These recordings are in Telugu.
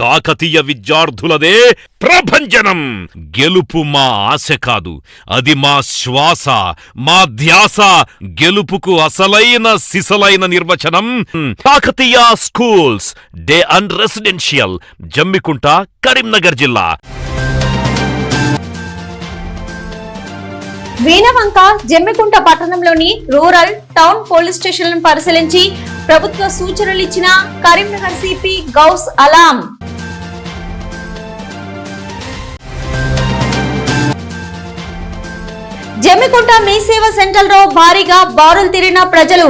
కాకతీయ విద్యార్థులదే ప్రభంజనం. గెలుపు మా ఆశ కాదు అది మా శ్వాస మా ధ్యాస. గెలుపుకు అసలైన సిసలైన నిర్వచనం Kakatiya schools day and residential Jammikunta Karimnagar జిల్లా. వీణవంక జమ్మికుంట పట్టణంలోని రూరల్ టౌన్ పోలీస్ స్టేషన్లను పరిశీలించి ప్రభుత్వ సూచనలు ఇచ్చిన కరీంనగర్ సిపి గౌస్ అలాం. జమ్మికుంట మీ సేవ సెంటర్లో భారీగా బారులు తీరిన ప్రజలు.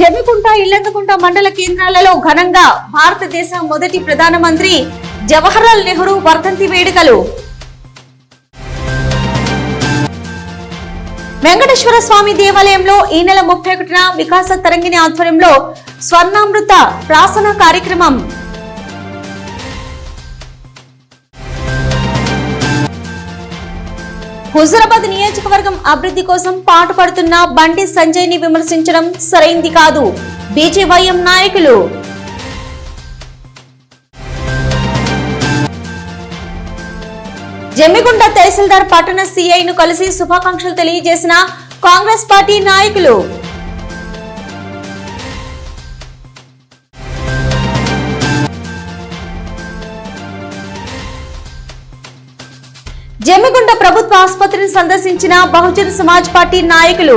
జమ్మికుంట ఇల్లందుకుంట మండల కేంద్రాలలో ఘనంగా భారతదేశ మొదటి ప్రధానమంత్రి జవహర్లాల్ నెహ్రూ వర్ధంతి వేడుకలు. వెంకటేశ్వర స్వామి దేవాలయంలో ఈ నెల ముప్పై ఒకటిన వికాస తరంగిణి ఆధ్వర్యంలో స్వర్ణామృత ప్రాసన కార్యక్రమం. హుజరాబాద్ నియోజకవర్గం అభివృద్ధి కోసం పాటుపడుతున్న బండి సంజయ్ని విమర్శించడం సరైంది కాదు. బీజేవైఎం నాయకులు. జమ్మిగుండ తహసీల్దార్ పట్టణ సిఐ ను కలిసి శుభాకాంక్షలు తెలియజేసిన కాంగ్రెస్ పార్టీ నాయకులు. జమ్మిగుండ ప్రభుత్వ ఆసుపత్రిని సందర్శించిన బహుజన సమాజ్ పార్టీ నాయకులు